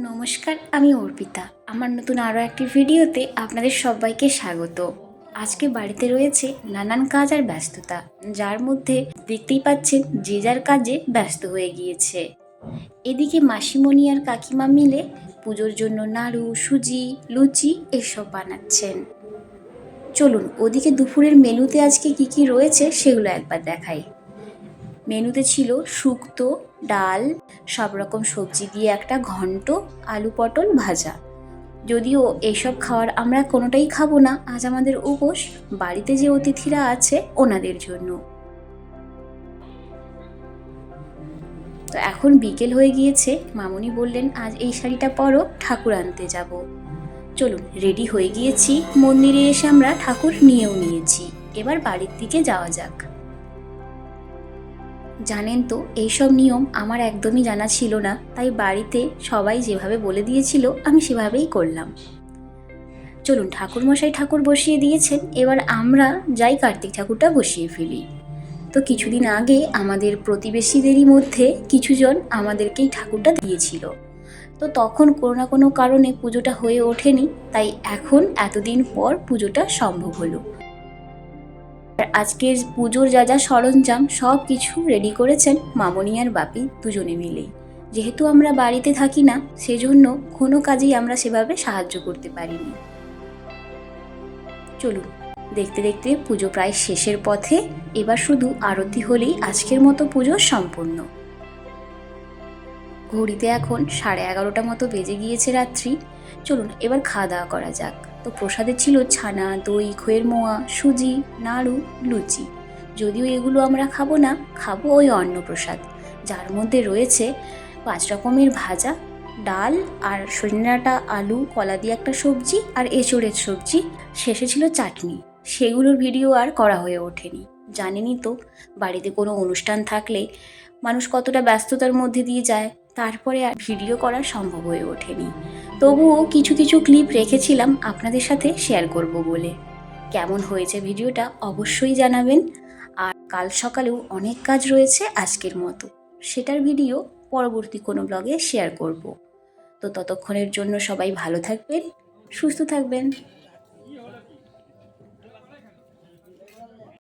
নমস্কার, আমি অর্পিতা। আমার নতুন আরও একটি ভিডিওতে আপনাদের সবাইকে স্বাগত। আজকে বাড়িতে রয়েছে নানান কাজ আর ব্যস্ততা, যার মধ্যে দেখতেই পাচ্ছেন যে যার কাজে ব্যস্ত হয়ে গিয়েছে। এদিকে মাসিমণি আর কাকিমা মিলে পুজোর জন্য নাড়ু, সুজি, লুচি এসব বানাচ্ছেন। চলুন, ওদিকে দুপুরের মেনুতে আজকে কি কি রয়েছে সেগুলো একবার দেখাই। মেনুতে ছিল শুক্তো, ডাল, সব রকম সবজি দিয়ে একটা ঘন্ট, আলু পটল ভাজা। যদিও এইসব খাওয়ার আমরা কোনোটাই খাব না, আজ আমাদের উপোস বাড়িতে যে অতিথিরা আছে ওনাদের জন্য। তো এখন বিকেল হয়ে গিয়েছে, মামুনি বললেন, আজ এই শাড়িটা পরো, ঠাকুর আনতে যাব। চলুন, রেডি হয়ে গিয়েছি, মন্দিরে এসে আমরা ঠাকুর নিয়েও নিয়েছি। এবার বাড়ির দিকে যাওয়া যাক। জানেন তো, এইসব নিয়ম আমার একদমই জানা ছিল না, তাই বাড়িতে সবাই যেভাবে বলে দিয়েছিল, আমি সেভাবেই করলাম। চলুন, ঠাকুরমশাই ঠাকুর বসিয়ে দিয়েছেন, এবার আমরা যাই কার্তিক ঠাকুরটা বসিয়ে ফেলি। তো কিছুদিন আগে আমাদের প্রতিবেশীদেরই মধ্যে কিছুজন আমাদেরকেই ঠাকুরটা দিয়েছিল। তো তখন কোনো না কোনো কারণে পুজোটা হয়ে ওঠেনি, তাই এখন এতদিন পর পুজোটা সম্ভব হলো। আর আজকের পুজোর যা যা সরঞ্জাম সব কিছু রেডি করেছেন মামনি আর বাপি দুজনে মিলেই। যেহেতু আমরা বাড়িতে থাকি না, সেজন্য কোনো কাজেই আমরা সেভাবে সাহায্য করতে পারিনি। চলুন, দেখতে দেখতে পুজো প্রায় শেষের পথে, এবার শুধু আরতি হলেই আজকের মতো পুজো সম্পূর্ণ। ঘড়িতে এখন সাড়ে এগারোটা মতো বেজে গিয়েছে রাত্রি। চলুন, এবার খাওয়া দাওয়া করা যাক। তো প্রসাদে ছিল ছানা, দই খইয়ের মোয়া, সুজি, নাড়ু, লুচি। যদিও এগুলো আমরা খাব না, খাব ওই অন্নপ্রসাদ যার মধ্যে রয়েছে পাঁচ রকমের ভাজা, ডাল আর সজনাটা আলু, কলা দিয়ে একটা সবজি আর এঁচড়ের সবজি। শেষে ছিল চাটনি। সেগুলোর ভিডিও আর করা হয়ে ওঠেনি। জানেনই তো, বাড়িতে কোনো অনুষ্ঠান থাকলে মানুষ কতটা ব্যস্ততার মধ্যে দিয়ে যায়। তারপরে আর ভিডিও করা সম্ভব হয়ে ওঠেনি। তবুও কিছু কিছু ক্লিপ রেখেছিলাম আপনাদের সাথে শেয়ার করব বলে। কেমন হয়েছে ভিডিওটা অবশ্যই জানাবেন। আর কাল সকালেও অনেক কাজ রয়েছে আজকের মতো। সেটার ভিডিও পরবর্তী কোনো ব্লগে শেয়ার করব। তো ততক্ষণের জন্য সবাই ভালো থাকবেন, সুস্থ থাকবেন।